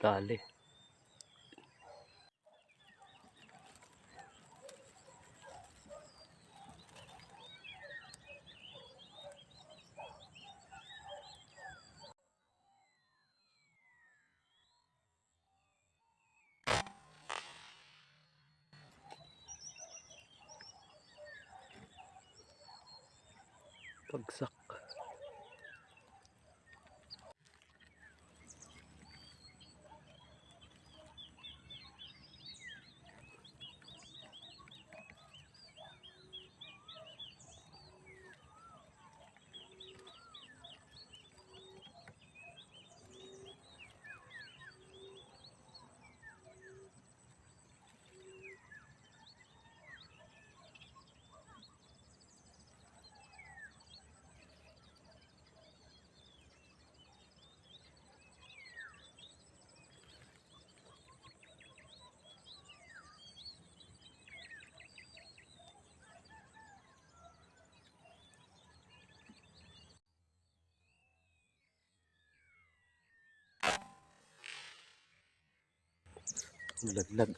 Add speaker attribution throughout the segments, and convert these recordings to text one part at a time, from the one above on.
Speaker 1: Dali. Pagsak. Laglag.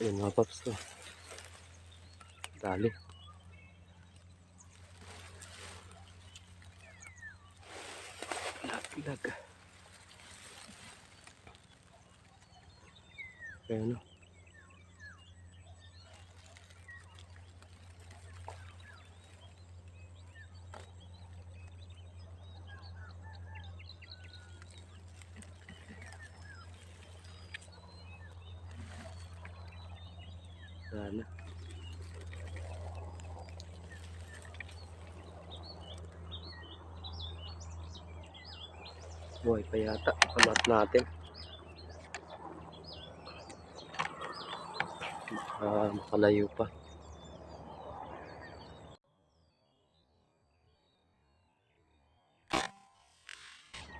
Speaker 1: Ayun mga paps to. Dali. Laglag. Ayun o. Sana. Buhay pa yata. Amat natin. Baka makalayo pa.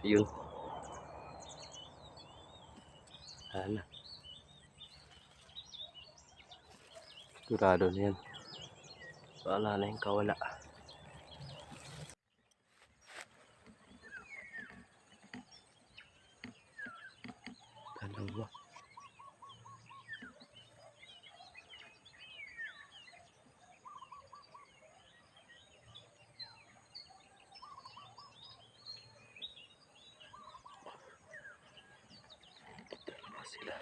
Speaker 1: Yun. Sana. Sigurado na yan. Wala na yung kawala. Dalawa. Dalawa sila.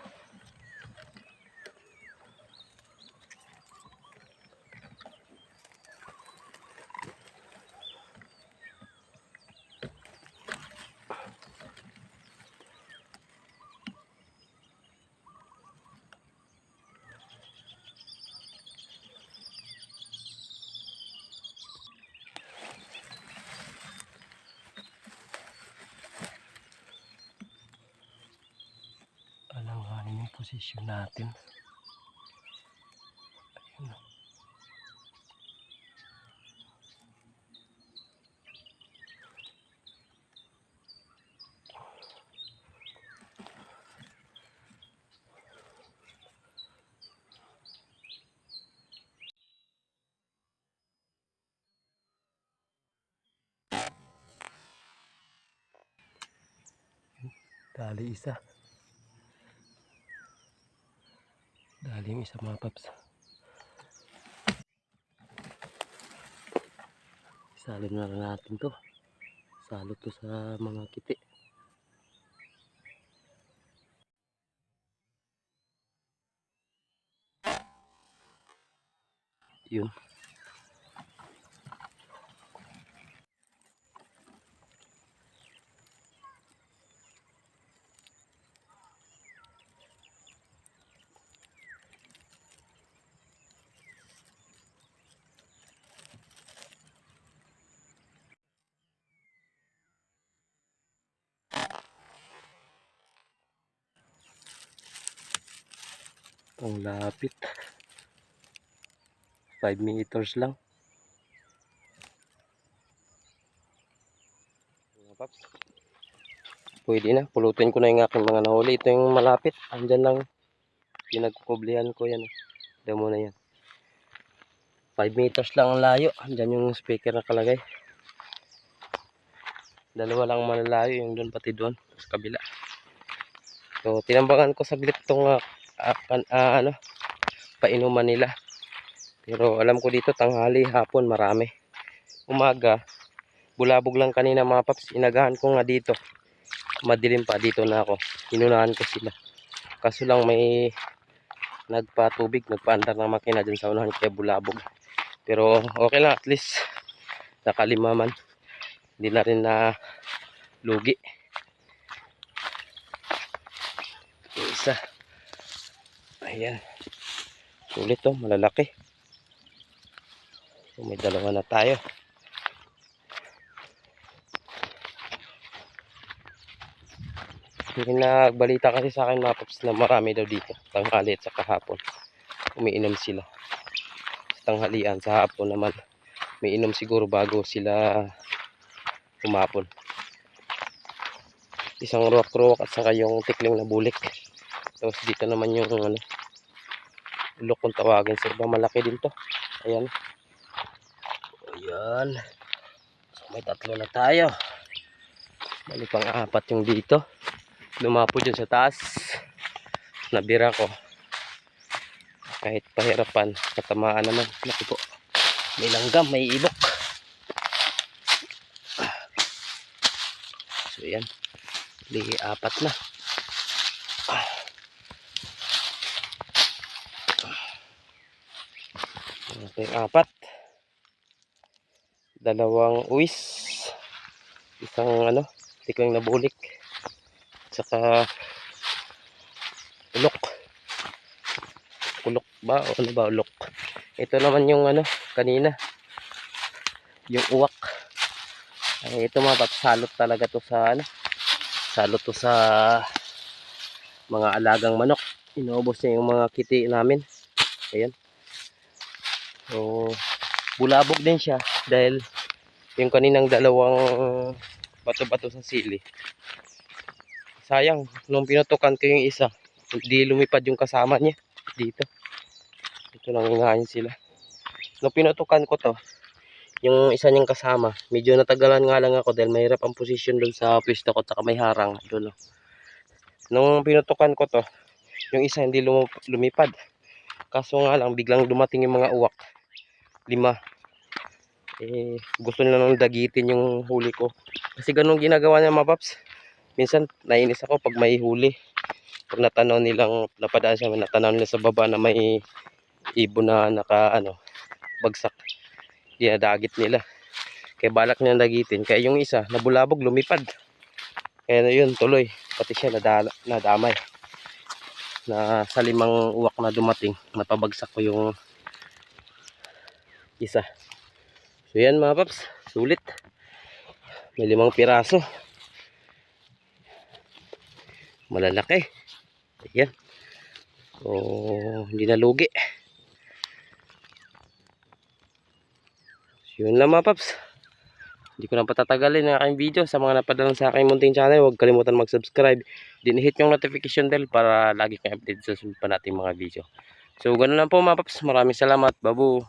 Speaker 1: alanganin yung posisyon natin. Dali isa. Yung isa mga paps. Isalin na lang natin to. Salo to sa mga kiti. Yun. Ang lapit. 5 meters lang. Pwede na. Pulutin ko na yung aking mga nahuli. Ito yung malapit. Andyan lang. Pinagkukublihan ko yan. Damo na yan. 5 meters lang ang layo. Andyan yung speaker nakalagay. Dalawa lang malalayo. Yung doon pati doon. Sa kabila. So, tinambangan ko saglit itong ah, ah, ano, painuman nila. Pero alam ko dito tanghali, hapon, marami. Umaga, bulabog lang kanina mga paps. Inagahan ko nga dito. Madilim pa, dito na ako. Inunahan ko sila. Kaso lang may nagpatubig, nagpaandar ng makina dyan sa unahan kaya bulabog. Pero okay lang, at least nakalima man. Hindi na rin na lugi. Yung isa. Ayan. Sulit to, malalaki. So, may dalawa na tayo. May nagbalita kasi sa akin mga paps na marami daw dito. Tanghali at sa kahapon. Umiinom sila. Sa tanghalian, sa hapon naman. May inom siguro bago sila umapon. Isang ruwak-ruwak at saka yung tikling na bulik. Tapos dito naman yung ano, ulok kung tawagin sa iba. Malaki din to. Ayan. Ayan. So, may tatlo na tayo. Bali pang apat yung dito. Lumapo dyan sa taas. Nabira ko. Kahit pahirapan, katamaan naman. Naku po. May langgam, may ibok. So yan. Ligi apat na. Yung apat. Dalawang uwis. Isang ano, tiklang na bulik. Tsaka ulok. Ulok ba? O ano ba ulok? Ito naman yung ano, kanina. Yung uwak. Ay, ito mga salot talaga to sa ano. Salot to sa mga alagang manok. Inuubos niya yung mga kiti namin. Ayan. So, bulabog din siya dahil yung kaninang dalawang bato-bato sa sili. Sayang, nung pinutukan ko yung isa, hindi lumipad yung kasama niya dito. Ito nangingain sila. Nung pinutukan ko to, yung isa niyang kasama, medyo natagalan nga lang ako dahil mahirap ang posisyon doon sa pwesto ko at may harang oh. Nung pinutukan ko to, yung isa hindi lumipad. Kaso nga lang, biglang dumating yung mga uwak. Lima. Eh, gusto nila nang dagitin yung huli ko. Kasi ganun ginagawa niya mga paps. Minsan, nainis ako pag may huli. Pag natanaw nilang, napadaan siya, natanaw nila sa baba na may ibon na naka, ano, bagsak. Dinadagit nila. Kaya balak niya dagitin. Kaya yung isa, nabulabog, lumipad. Kaya yun, tuloy. Pati siya nadala, nadamay. Na sa limang uwak na dumating, napabagsak ko yung isa. So yan mga paps, sulit. May limang piraso. Malalaki. Ayan. So, hindi na. So, yun lang mga paps. Hindi ko na patatagalin ang aking video. Sa mga napadala sa aking munting channel, huwag kalimutan mag-subscribe. Din hit yung notification bell para lagi kang update sa susunod pa nating mga video. So, ganun lang po mga paps. Maraming salamat. Babu.